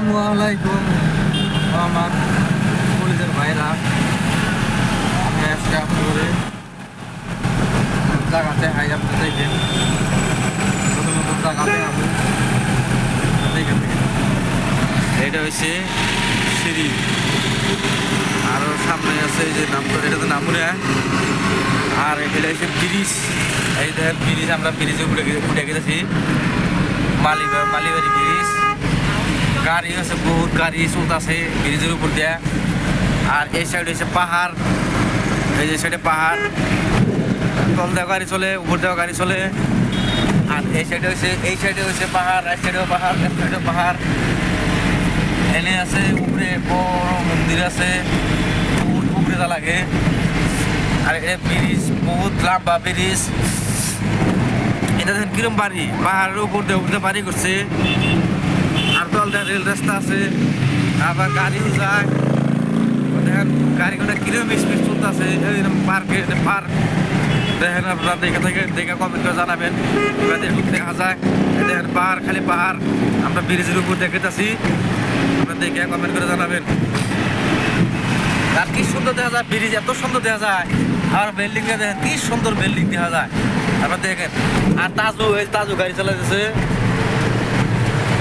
আসসালামু আলাইকুম। আমার পুলিশের ভাইরা, আমি আজকে আপনাদের জায়গাতে হাই আপনি দেখেন নতুন নতুন জায়গাতে আমি দেখেন এটা হচ্ছে সিঁড়ি। আরও সামনে আছে যে নাম এটা তো নামুরা। আর এটা হচ্ছে ব্রিজ। এই দেখেন, ব্রিজ আমরা ব্রিজে উঠে গেছি মালিবা মালিবাড়ি ব্রিজ। গাড়ি আছে, বহুত গাড়ি চলতেছে ব্রিজের উপর দিয়ে। আর এই সাইডে হচ্ছে পাহাড়। এই যে সাইডে পাহাড়। তল দেওয়া গাড়ি চলে, উপর দেওয়া গাড়ি চলে। আর এই সাইডে হচ্ছে এই সাইডে হচ্ছে পাহাড় এই সাইডেও পাহাড় এক সাইডেও পাহাড়। এনে আছে, উপরে বড় মন্দির আছে। উপরে যা লাগে। আর এটা ব্রিজ, বহুত লম্বা ব্রিজ। এটা কিরম বাড়ি। পাহাড়ের উপর দিয়ে উপরে বাড়ি করছে। আর দল দেওয়া রেল রাস্তা আছে, আবার গাড়িও যায়। দেখেন, গাড়িগুলো কিরম স্পিড চলতেছে পার্কে পার্ক দেখেন আপনারা দেখে থেকে দেখে কমেন্ট করে জানাবেন। দেখা যায়। দেখেন, পাহাড়, খালি পাহাড়। আমরা ব্রিজের উপর দেখেতেছি। আপনারা দেখে কমেন্ট করে জানাবেন। আর কি সুন্দর দেখা যায়, ব্রিজ এত সুন্দর দেখা যায়। আর বিল্ডিং দেখেন, কি সুন্দর বিল্ডিং দেখা যায়। আপনারা দেখেন, আর তাজু, এই তাজু গাড়ি চালাইতেছে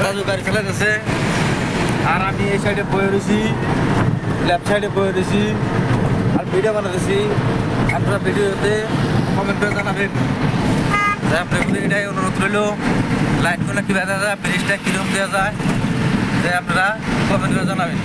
তাজু গাড়ি চালাইতেছে আর আমি এই সাইডে বয়ে রয়েছি লেফট সাইডে বয়ে রয়েছি, আর ভিডিও বানাতেছি। আপনারা ভিডিওতে কমেন্ট করে জানাবেন। প্রতি এটাই অনুরোধ রইল। লাইটগুলো কীভাবে দেওয়া যায় ব্রিজটা কীরকম দেওয়া যায়, তাই আপনারা কমেন্ট করে জানাবেন।